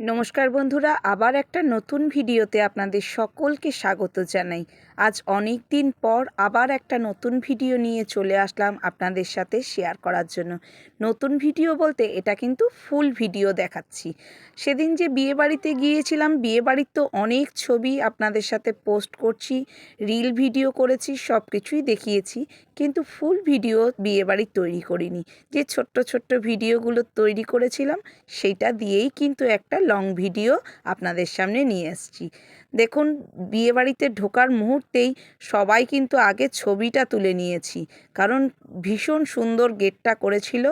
নমস্কার বন্ধুরা, আবার একটা নতুন ভিডিওতে আপনাদের সকলকে স্বাগত জানাই। আজ অনেক দিন পর আবার একটা নতুন ভিডিও নিয়ে চলে আসলাম আপনাদের সাথে শেয়ার করার জন্য। নতুন ভিডিও বলতে এটা কিন্তু ফুল ভিডিও দেখাচ্ছি। সেদিন যে বিয়েবাড়িতে গিয়েছিলাম, বিয়েবাড়ির তো অনেক ছবি আপনাদের সাথে পোস্ট করছি, রিল ভিডিও করেছি সব কিছুই দেখিয়েছি, কিন্তু ফুল ভিডিও বিয়েবাড়ির তৈরি করিনি। যে ছোট্ট ছোট্ট ভিডিওগুলো তৈরি করেছিলাম সেইটা দিয়েই কিন্তু একটা লং ভিডিও আপনাদের সামনে নিয়ে এসেছি। দেখুন, বিয়েবাড়িতে ঢোকার মুহূর্তেই সবাই কিন্তু আগে ছবিটা তুলে নিয়েছি। কারণ ভীষণ সুন্দর গেটটা করেছিল।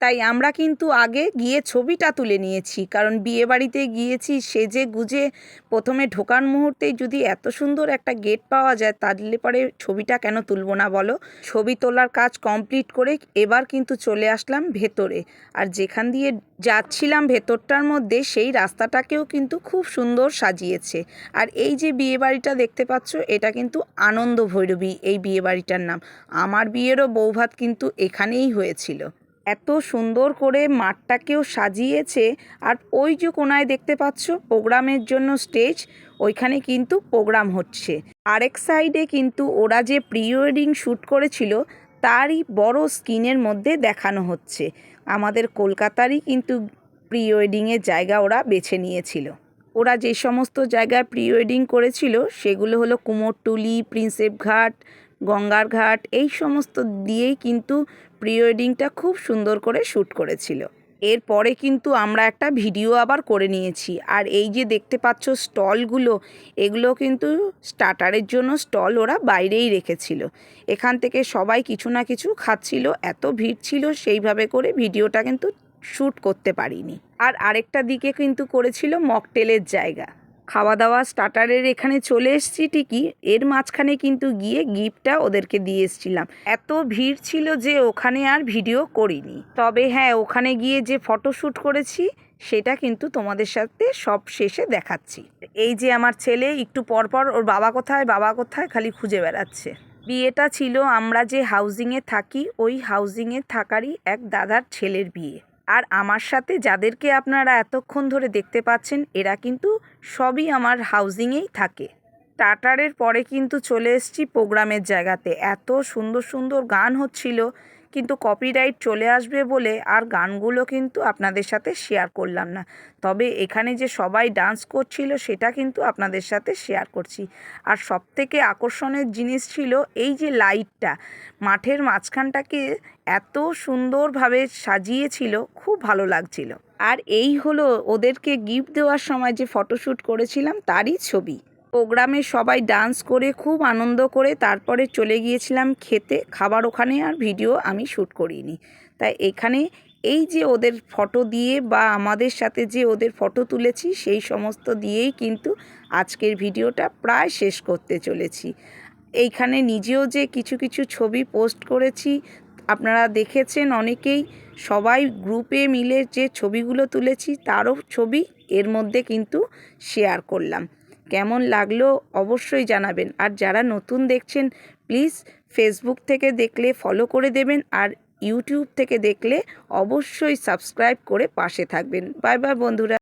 তাই আমরা কিন্তু আগে গিয়ে ছবিটা তুলে নিয়েছি। কারণ বিয়েবাড়িতে গিয়েছি, সেজে গুজে প্রথমে ঢোকার মুহূর্তেই যদি এত সুন্দর একটা গেট পাওয়া যায়, তাহলে পরে ছবিটা কেন তুলবো না বলো? ছবি তোলার কাজ কমপ্লিট করে এবার কিন্তু চলে আসলাম ভেতরে। আর যেখান দিয়ে যাচ্ছিলাম ভেতরটার মধ্যে, সেই রাস্তাটাকেও কিন্তু খুব সুন্দর সাজিয়েছে। আর এই যে বিয়েবাড়িটা দেখতে পাচ্ছ, এটা কিন্তু আনন্দ ভৈরবী এই বিয়েবাড়িটার নাম। আমার বিয়েরও বৌভাত কিন্তু এখানেই হয়েছিল। এত সুন্দর করে মাঠটাকেও সাজিয়েছে। আর ওই যে কোনায় দেখতে পাচ্ছ, প্রোগ্রামের জন্য স্টেজ, ওইখানে কিন্তু প্রোগ্রাম হচ্ছে। আরেক সাইডে কিন্তু ওরা যে প্রি ওয়েডিং শ্যুট করেছিল, তারই বড় স্ক্রিনের মধ্যে দেখানো হচ্ছে। আমাদের কলকাতারই কিন্তু প্রি ওয়েডিংয়ের জায়গা ওরা বেছে নিয়েছিল। ওরা যে সমস্ত জায়গায় প্রি ওয়েডিং করেছিল, সেগুলো হলো কুমোরটুলি প্রিন্সেপ ঘাট গঙ্গার ঘাট, এই সমস্ত দিয়েই কিন্তু প্রি ওয়েডিংটা খুব সুন্দর করে শ্যুট করেছিল। এরপরে কিন্তু আমরা একটা ভিডিও আবার করে নিয়েছি। আর এই যে দেখতে পাচ্ছ স্টলগুলো, এগুলো কিন্তু স্টার্টারের জন্য স্টল ওরা বাইরেই রেখেছিল। এখান থেকে সবাই কিছু না কিছু খাচ্ছিল, এত ভিড় ছিল সেইভাবে করে ভিডিওটা কিন্তু শ্যুট করতে পারিনি। আর আরেকটা দিকে কিন্তু করেছিল মকটেলের জায়গা। খাওয়া দাওয়া স্টার্টারের এখানে চলে এসেছি ঠিকই। এর মাঝখানে কিন্তু গিয়ে গিফটটা ওদেরকে দিয়ে এসেছিলাম। এত ভিড় ছিল যে ওখানে আর ভিডিও করিনি। তবে হ্যাঁ ওখানে গিয়ে যে ফটোশ্যুট করেছি, সেটা কিন্তু তোমাদের সাথে সব শেষে দেখাচ্ছি। এই যে আমার ছেলে, একটু পরপর ওর বাবা কোথায় বাবা কোথায়, খালি খুঁজে বেড়াচ্ছে। বিয়েটা ছিল, আমরা যে হাউজিংয়ে থাকি, ওই হাউজিংয়ে থাকারই এক দাদার ছেলের বিয়ে। আর আমার সাথে যাদেরকে আপনারা এতক্ষণ ধরে দেখতে পাচ্ছেন, এরা কিন্তু সবই আমার হাউজিংয়েই থাকে। টাটারের পরে কিন্তু চলে এসেছি প্রোগ্রামের জায়গাতে। এত সুন্দর সুন্দর গান হচ্ছিল। কিন্তু কপিরাইট চলে আসবে বলে আর গানগুলো কিন্তু আপনাদের সাথে শেয়ার করলাম না। তবে এখানে যে সবাই ডান্স করছিল সেটা কিন্তু আপনাদের সাথে শেয়ার করছি। আর সবথেকে আকর্ষণের জিনিস ছিল এই যে লাইটটা মাঠের মাঝখানটাকে এত সুন্দরভাবে সাজিয়েছিল, খুব ভালো লাগছিল। আর এই হলো ওদেরকে গিফট দেওয়ার সময় যে ফটোশ্যুট করেছিলাম, তারই ছবি। প্রোগ্রামে সবাই ডান্স করে, খুব আনন্দ করে, তারপরে চলে গিয়েছিলাম খেতে। খাবার ওখানে আর ভিডিও আমি শ্যুট করিনি। তাই এখানে এই যে ওদের ফটো দিয়ে বা আমাদের সাথে যে ওদের ফটো তুলেছি, সেই সমস্ত দিয়েই কিন্তু আজকের ভিডিওটা প্রায় শেষ করতে চলেছি। এইখানে নিজেও যে কিছু কিছু ছবি পোস্ট করেছি, আপনারা দেখেছেন অনেকেই, সবাই গ্রুপে মিলে যে ছবিগুলো তুলেছি, তারও ছবি এর মধ্যে কিন্তু শেয়ার করলাম। কেমন লাগল অবশ্যই জানাবেন। আর যারা নতুন দেখছেন, প্লিজ ফেসবুক থেকে দেখলে ফলো করে দেবেন আর ইউটিউব থেকে দেখলে অবশ্যই সাবস্ক্রাইব করে পাশে থাকবেন। বাই বাই বন্ধুরা।